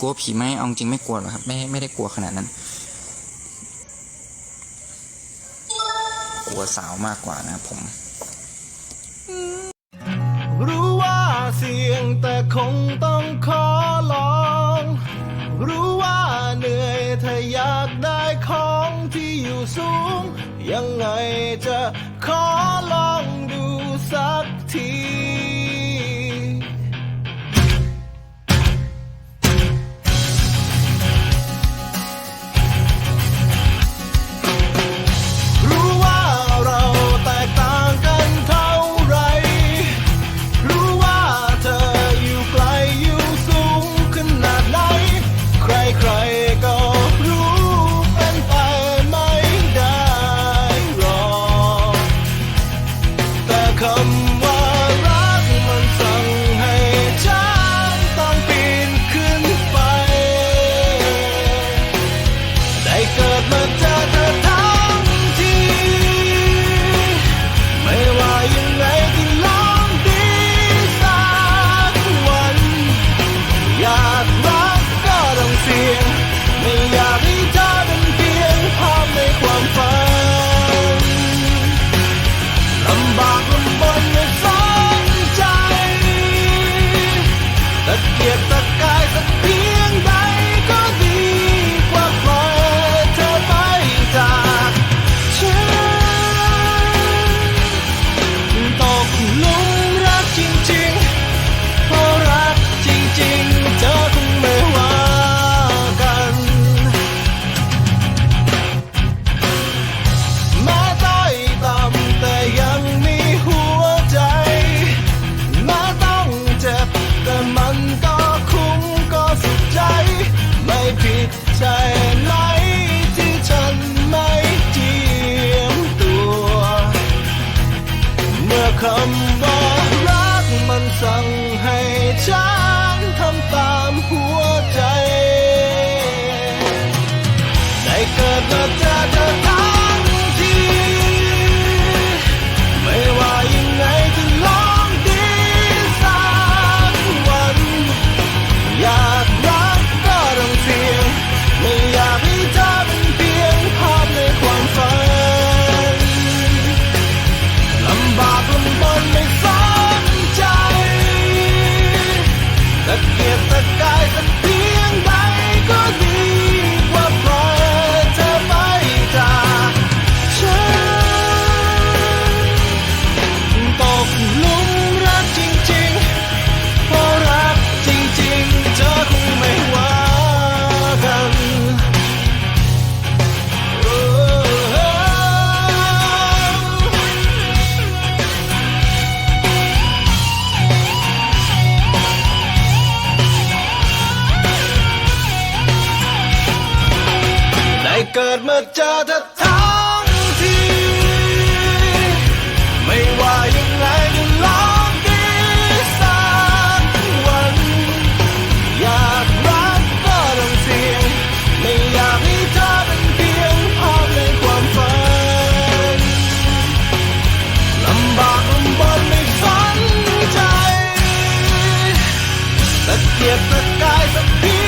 กลัวผีไหมเอาจริงไม่กลัวหรอกครับ ไม่ไม่ได้กลัวขนาดนั้น กลัวสาวมากกว่านะผม รู้ว่าเสี่ยงแต่คงต้องขอลอง รู้ว่าเหนื่อยถ้าอยากได้ของที่อยู่สูง ยังไงจะขอลอง come. เกิดมาเจอเธอทั้งที ไม่ว่ายังไงก็ลองดีสักวัน อยากรักก็ต้องเสี่ยง ไม่อยากให้เธอเป็นเพียงภาพในความฝันลำบากลำบนไม่สนใจตะเกียบตะกายสักที